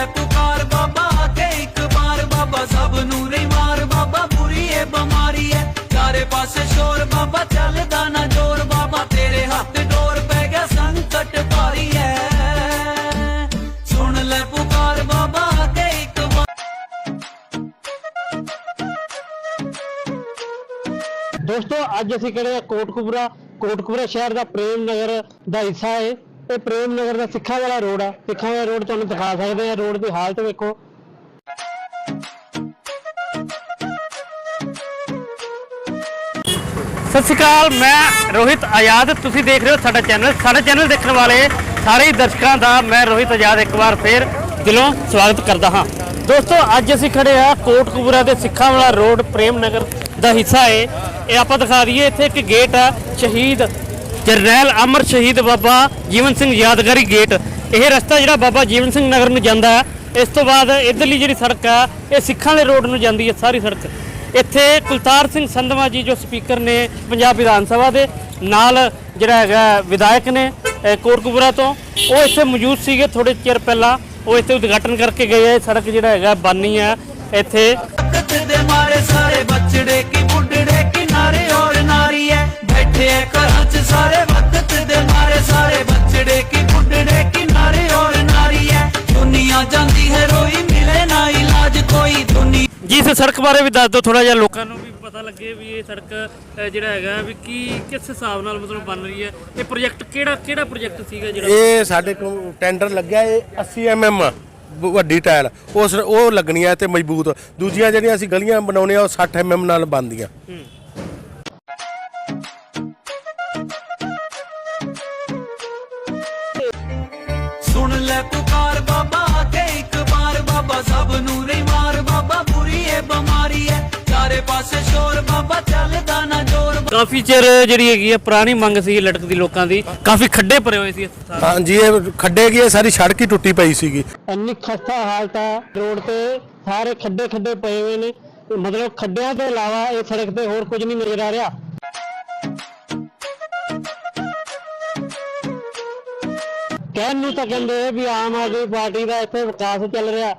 ਲੈ ਪੁਕਾਰ ਬਾਬਾ ਆ ਇੱਕ ਵਾਰ ਬਾਬਾ, ਸਭ ਨੂੰ ਰੇ ਮਾਰ ਬਾਬਾ, ਬੁਰੀ ਏ, ਬਿਮਾਰੀ ਏ। ਚਾਰੇ ਪਾਸੇ ਸ਼ੋਰ ਬਾਬਾ, ਚੱਲਦਾ ਨਾ ਜੋਰ ਬਾਬਾ, ਤੇਰੇ ਹੱਥ ਡੋਰ ਪੈ ਗਿਆ, ਸੰਕਟ ਭਾਰੀ ਏ। ਸੁਣ ਲੈ ਪੁਕਾਰ ਬਾਬਾ ਆ ਇੱਕ ਵਾਰ ਦੋਸਤੋ, ਅੱਜ ਅਸੀਂ ਖੜੇ ਹਾਂ ਕੋਟਕਪੂਰਾ ਕੋਟਕਪੂਰਾ ਸ਼ਹਿਰ ਦਾ ਪ੍ਰੇਮ ਨਗਰ ਦਾ ਹਿੱਸਾ ਹੈ ਇਹ ਪ੍ਰੇਮ ਨਗਰ ਦਾ ਸਿੱਖਾਂ ਵਾਲਾ ਰੋਡ ਆ ਸਿੱਖਾਂ ਵਾਲਾ ਰੋਡ ਤੁਹਾਨੂੰ ਦਿਖਾ ਸਕਦੇ ਆ ਰੋਡ ਦੀ ਹਾਲਤ ਵੇਖੋ। ਸਤਿ ਸ਼੍ਰੀ ਅਕਾਲ, ਮੈਂ ਰੋਹਿਤ ਆਜ਼ਾਦ। ਤੁਸੀਂ ਦੇਖ ਰਹੇ ਹੋ ਸਾਡਾ ਚੈਨਲ ਸਾਡਾ ਚੈਨਲ ਦੇਖਣ ਵਾਲੇ ਸਾਰੇ ਹੀ ਦਰਸ਼ਕਾਂ ਦਾ ਮੈਂ ਰੋਹਿਤ ਆਜ਼ਾਦ ਇੱਕ ਵਾਰ ਫੇਰ ਦਿਲੋਂ ਸਵਾਗਤ ਕਰਦਾ ਹਾਂ। ਦੋਸਤੋ, ਅੱਜ ਅਸੀਂ ਖੜੇ ਆ ਕੋਟਕਪੂਰਾ ਦੇ ਸਿੱਖਾਂ ਵਾਲਾ ਰੋਡ ਪ੍ਰੇਮ ਨਗਰ ਦਾ ਹਿੱਸਾ ਏ। ਇਹ ਆਪਾਂ ਦਿਖਾ ਦਈਏ, ਇੱਥੇ ਇੱਕ ਗੇਟ ਆ ਸ਼ਹੀਦ ਜਰਨੈਲ ਅਮਰ ਸ਼ਹੀਦ ਬਾਬਾ ਜੀਵਨ ਸਿੰਘ ਯਾਦਗਾਰੀ ਗੇਟ। ਇਹ ਰਸਤਾ ਜਿਹੜਾ ਬਾਬਾ ਜੀਵਨ ਸਿੰਘ ਨਗਰ ਨੂੰ ਜਾਂਦਾ ਹੈ, ਇਸ ਤੋਂ ਬਾਅਦ ਇਧਰਲੀ ਜਿਹੜੀ ਸੜਕ ਆ ਇਹ ਸਿੱਖਾਂ ਵਾਲੇ ਰੋਡ ਨੂੰ ਜਾਂਦੀ ਹੈ ਸਾਰੀ ਸੜਕ। ਇੱਥੇ ਕੁਲਤਾਰ ਸਿੰਘ ਸੰਧਵਾ ਜੀ ਜੋ ਸਪੀਕਰ ਨੇ ਪੰਜਾਬ ਵਿਧਾਨ ਸਭਾ ਦੇ, ਨਾਲ ਜਿਹੜਾ ਹੈਗਾ ਵਿਧਾਇਕ ਨੇ, ਅਹ ਕੋਟਕਪੂਰਾ ਤੋਂ, ਉਹ ਇੱਥੇ ਮੌਜੂਦ ਸੀਗੇ ਥੋੜੇ ਚਿਰ ਪਹਿਲਾਂ। ਉਹ ਇੱਥੇ ਉਦਘਾਟਨ ਕਰਕੇ ਗਏ ਆ, ਇਹ ਸੜਕ ਜਿਹੜਾ ਹੈਗਾ ਬਾਨੀ ਆ ਇੱਥੇ। ਦੇ ਮਾਰੇ ਸਾਰੇ ਬੱਚੜੇ ਕੀ ਬੁੱਢੜੇ ਕਿਨਾਰੇ ਬੈਠੇ ਐ ਘਰਾਂ 'ਚ ਸਾਰੇ ਵਕਤ ਦੇ ਮਾਰੇ ਸਾਰੇ ਬੱਚੜੇ ਕੀ ਬੁੱਢੜੇ ਕਿਨਾਰੇ ਔਰ ਨਾਰੀ ਐ। ਦੁਨੀਆ ਜਾਂਦੀ ਹੈ ਰੋਈ ਮਿਲੇ ਨਾ ਇਲਾਜ ਕੋਈ ਦੁਨੀਆ ਜੀ ਇਸ ਸੜਕ ਬਾਰੇ ਵੀ ਦੱਸ ਦਿਓ ਥੋੜਾ ਜਿਹਾ ਲੋਕਾਂ ਨੂੰ। ਵੀ ਪਤਾ ਲੱਗੇ ਵੀ ਇਹ ਸੜਕ ਜਿਹੜਾ ਹੈਗਾ ਵੀ ਕੀ ਕਿਸ ਹਿਸਾਬ ਨਾਲ ਮਤਲਬ ਬਣ ਰਹੀ ਹੈ। ਇਹ ਪ੍ਰੋਜੈਕਟ ਕਿਹੜਾ ਕਿਹੜਾ ਪ੍ਰੋਜੈਕਟ ਸੀਗਾ ਜਿਹੜਾ? ਇਹ ਸਾਡੇ ਕੋਲ ਟੈਂਡਰ ਲੱਗਿਆ ਇਹ 80 ਐਮਐਮ ਵੱਡੀ ਟਾਇਲ। ਉਸ ਉਹ ਲੱਗਣੀਆਂ ਤੇ ਮਜ਼ਬੂਤ। ਦੂਜੀਆਂ ਜਿਹੜੀਆਂ ਅਸੀਂ ਗਲੀਆਂ ਬਣਾਉਣੇ ਆ ਉਹ 60 ਐਮਐਮ ਨਾਲ ਬਣਦੀਆਂ। ਲੈ ਪੁਕਾਰ ਬਾਬਾ ਆ ਕੇ ਇੱਕ ਵਾਰ ਬਾਬਾ ਸਭ ਨੂੰ ਰੇ ਮਾਰ ਬਾਬਾ ਬੁਰੀ ਏ ਬਿਮਾਰੀ ਐ ਚਾਰੇ ਪਾਸੇ ਸ਼ੋਰ ਬਾਬਾ ਚੱਲਦਾ ਨਾ ਜੋਰ। ਕਾਫੀ ਚਿਰ ਜਿਹੜੀ ਹੈਗੀ ਹੈ ਪੁਰਾਣੀ ਮੰਗ ਸੀ ਲਟਕਦੀ ਲੋਕਾਂ ਦੀ। ਕਾਫੀ ਖੱਡੇ ਭਰੇ ਹੋਏ ਸੀ ਹਾਂਜੀ ਇਹ ਖੱਡੇ ਕੀ ਇਹ ਸਾਰੀ ਸੜਕ ਹੀ ਟੁੱਟੀ ਪਈ ਸੀਗੀ। ਇੰਨੀ ਖਸਤਾ ਹਾਲਤ ਆ ਰੋਡ ਤੇ ਸਾਰੇ ਖੱਡੇ ਖੱਡੇ ਪਏ ਹੋਏ ਨੇ। ਤੇ ਮਤਲਬ ਖੱਡਿਆਂ ਤੋਂ ਇਲਾਵਾ ਇਹ ਸੜਕ ਤੇ ਹੋਰ ਕੁਝ ਨਹੀਂ ਨਜ਼ਰ ਆ ਰਿਹਾ। ਕਹਿਣ ਨੂੰ ਤਾਂ ਕਹਿੰਦੇ ਵੀ ਆਮ ਆਦਮੀ ਪਾਰਟੀ ਦਾ ਇੱਥੇ ਵਿਕਾਸ ਚੱਲ ਰਿਹਾ।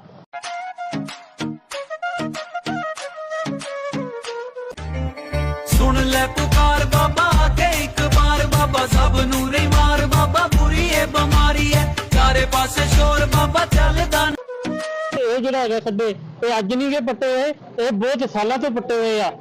ਸੁਣ ਲੈ ਪੁਕਾਰ ਬਾਬਾ ਆ ਕੇ ਇੱਕ ਵਾਰ ਬਾਬਾ ਸਭ ਨੂੰ ਰੇ ਮਾਰ ਬਾਬਾ ਬੁਰੀ ਏ ਬਿਮਾਰੀ ਐ ਚਾਰੇ ਪਾਸੇ ਸ਼ੋਰ ਬਾਬਾ ਚੱਲਦਾ ਨਾ ਤੇ ਇਹ ਜਿਹੜਾ ਹੈਗਾ ਖੱਡੇ ਇਹ ਅੱਜ ਨਹੀਂ ਗੇ ਪੱਟੇ ਹੋਏ ਇਹ ਬਹੁਤ ਸਾਲਾਂ ਤੋਂ ਪੱਟੇ ਹੋਏ ਆ।